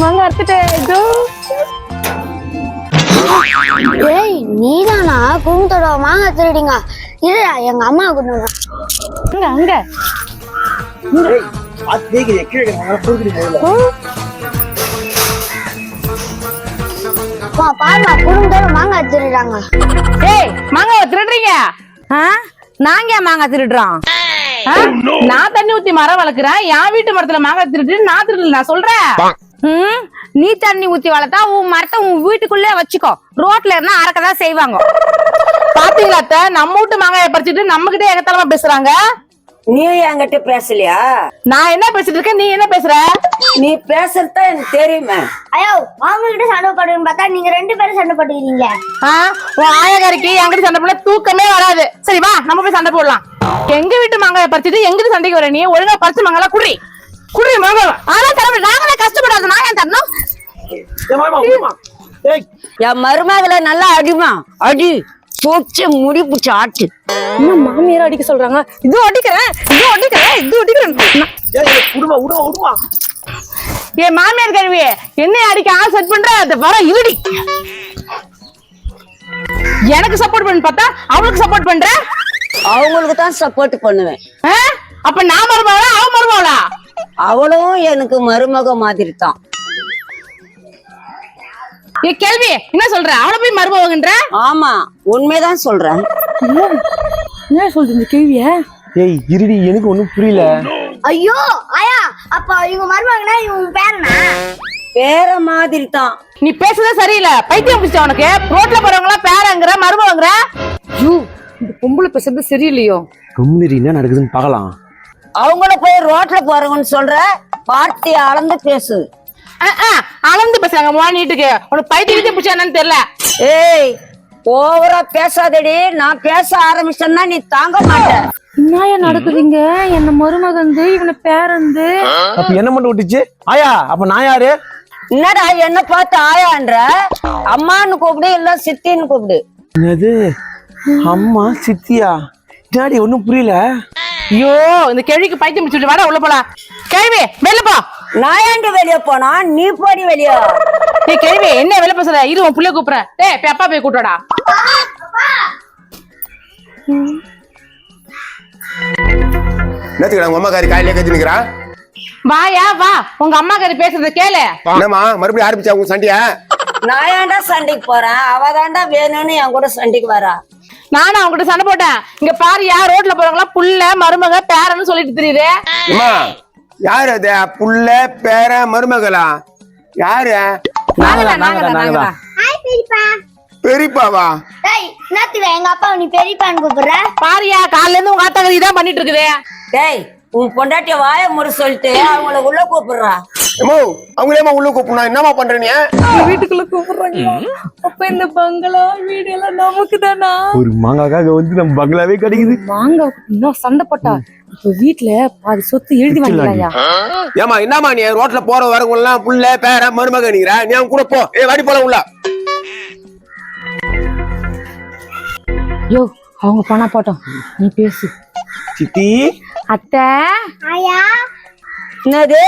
மாங்க அறுத்துட்டேன் இதோ. ஏய் நீதானா? குடும்பத்தோட மாங்காய் திருடிங்க. இருடா எங்க அம்மா வந்தா. அங்க. பாருமா குடும்பத்தோட மாங்காய் திருடுறாங்க. ஏய் மாங்காவை திருடுறீங்க? ஆ? நாங்க ஏன் மாங்காய் திருடுறோம்? நான் தண்ணி ஊத்தி மரம் வளர்க்குறேன். என் வீட்டு மரத்துல மாங்காய் திருட்டு நான் திருடல. நான் சொல்றேன் நீ தண்ணி ஊத்தி வளர்த்தா உன் மரத்தை உன் வீட்டுக்குள்ளே வச்சுக்கோ. ரோட்ல இருந்தா அறக்கதான் செய்வாங்க. பாத்தீங்களா நம்ம வீட்டு மாங்காயை பறிச்சுட்டு நம்ம கிட்டே எகத்தலமா பேசுறாங்க. நீ என்கிட்ட பேசலையா? நான் என்ன பேசிட்டு இருக்கேன்? நீ என்ன பேசுற? நீ பேசுறதா எனக்கு தெரியுமே. ஐயோ அவங்க கிட்ட சண்டை போடுறீங்கன்னு பார்த்தா நீங்க ரெண்டு பேரும் சண்டை போட்டுக்கிறீங்க. ஆ? உன் ஆயக்காரிக்கு என்கிட்ட சண்டை போட தூக்கமே வராது. சரி வா நம்ம போய் சண்டை போடலாம். எங்க வீட்டு மாங்காயை பறிச்சுட்டு எங்கிட்ட சண்டைக்கு வர நீ? ஒழுங்கா பறிச்சு மாங்காய் குடி. குடி மாங்காய். ஆனா தரவு நாங்களே கஷ்டப்படாத நான் ஏன் தரணும்? என் மருமகளை நல்லா அடிமா. அடி. பூச்சி முடி பூச்சி ஆட்டு என்ன மாமியார் அடிக்க சொல்றாங்க. இது அடிக்கிறேன் இது அடிக்கிறேன் இது அடிக்கிறேன். என் மாமியார் கழுவி என்ன அடிக்க ஆள் செட் பண்ற? அது வர இருடி எனக்கு சப்போர்ட் பண்ணு பார்த்தா? அவளுக்கு சப்போர்ட் பண்ற? அவங்களுக்கு தான் சப்போர்ட் பண்ணுவேன். ஆ? அப்ப நான் மருமகளா அவன் மருமகளா? அவளும் எனக்கு மருமக மாதிரி தான் ஏ கேள்வி என்ன சொல்ற? அவளை போய் மருமகன்ற ஆமா உண்மைதான் சொல்றேன். என்ன சொல்ற இந்த கேள்விய? ஏய் இருடி எனக்கு ஒண்ணும் புரியல. ஐயோ ஆயா அப்ப இவங்க மருமகனா இவங்க பேரனா வேற மாதிரி தான் நீ பேசுறதே சரியில்லை. பைத்தியம் பிடிச்ச உனக்கு. ரோட்ல போறவங்க எல்லாம் பேரங்கிற மருமகங்கிற ஐயோ இந்த பொம்பளை பேசுறது சரியில்லையோ? கம்முனரி என்ன நடக்குதுன்னு பார்க்கலாம். அவங்கள போய் ரோட்ல போறவங்கன்னு சொல்ற வார்த்தையை அளந்து பேசு. அளந்து பேசுறாங்க மோ நீட்டுக்கு. உனக்கு பைத்தியம் பிடிச்சா என்னன்னு தெரியல. ஏய் ஓவரா பேசாதடி. நான் பேச ஆரம்பிச்சேன்னா நீ தாங்க மாட்ட. என்ன நடக்குதுங்க? என்ன மருமகந்து இவனை பேரந்து? அப்ப என்ன மட்டும் விட்டுச்சு? ஆயா அப்ப நான் யாரு? என்னடா என்ன பார்த்து ஆயான்ற? அம்மான்னு கூப்பிடு இல்ல சித்தின்னு கூப்பிடு. என்னது? அம்மா சித்தியா? டாடி ஒண்ணும் புரியல. ஐயோ இந்த கேள்விக்கு பைத்தியம் பிடிச்சிட்டு வாடா உள்ள போலாம். கேள்வி வெளில போ. நான் ஏன்டி வெளிய போனா நீ போடி வெளிய. நீ கேள்வி என்ன வெளில பேசுற? இரு உன் புள்ள கூப்பிடுறேன். டேய் போய் அப்பா போய் கூட்டோடா என்னத்துக்கு உங்க அம்மாக்காரி காயிலே கத்தி நிக்கிறா? வாயா வா. உங்க அம்மா கறி பேசுறத கேளு. என்னம்மா மறுபடியும் ஆரம்பிச்சா உங்க சண்டையா? நான் ஏன்டா சண்டைக்கு போறேன்? அவ தாண்டா வேணும்னு என் கூட சண்டைக்கு வரா. நானும் அவங்ககிட்ட சண்டை போட்டேன். இங்க பாருயா ரோட்ல போறவங்களா புள்ள மருமக பேரன்னு சொல்லிட்டு தெரியுது. அம்மா யாரு அது? புள்ள பேர மருமகளா? யாரு? பெரியப்பாவா? டேய் என்னத்துக்கு எங்க அப்பா நீ பெரியப்பான்னு கூப்பிடுற? பாருயா காலையில இருந்து உங்க ஆத்தா பண்ணிட்டு இருக்குது. டேய் உன் பொண்டாட்டிய வாய முடி சொல்லிட்டு அவங்கள உள்ள கூப்பிடுறா. அம்மோ அவங்களேமா உள்ள கூப்பிடணும் என்னம்மா பண்ற நீ? வீட்டுக்குள்ள கூப்பிடுறாங்க. அப்ப இந்த பங்களா வீடு எல்லாம் நமக்கு தானா ஒரு மாங்காக்காக வந்து நம்ம பங்களாவே கிடைக்குது. வாங்க இன்னும் சண்டை போட்டா? இப்ப வீட்டுல பாதி சொத்து எழுதி வாங்கிக்கலாம்யா ஏமா என்னம்மா நீ ரோட்ல போற வரவங்க எல்லாம் புள்ள பேர மருமக நீங்கிற? நீ அவங்க கூட போ. ஏ வாடி போல உள்ள. யோ அவங்க பணா போட்டோம். நீ பேசு. சித்தி? அத்தை? ஆயா? என்னது?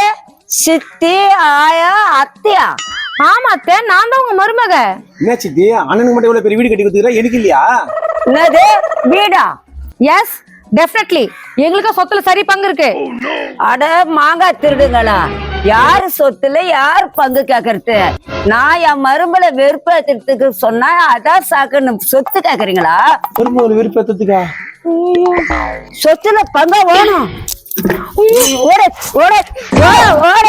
சித்தி ஆயா அத்தையா? ஆமா அத்தை நான் தான் உங்க மருமக. என்ன சித்தி? அண்ணனுக்கு மட்டும் இவ்வளவு பெரிய வீடு கட்டி கொடுத்துக்கிறா? எனக்கு இல்லையா? என்னது? வீடா? எஸ் டெஃபினெட்லி எங்களுக்கு சொத்துல சரி பங்கு இருக்கு. அட மாங்காய் திருடுங்களா? யாரு சொத்துல யார் பங்கு கேக்குறது? நான் என் மருமலை வெறுப்பேத்துறதுக்கு சொன்னா அதான் சாக்குன்னு சொத்து கேக்குறீங்களா? ஒரு விருப்பத்துக்கா? சொத்துல பங்க வேணும். ஓட ஓட ஓட ஓட.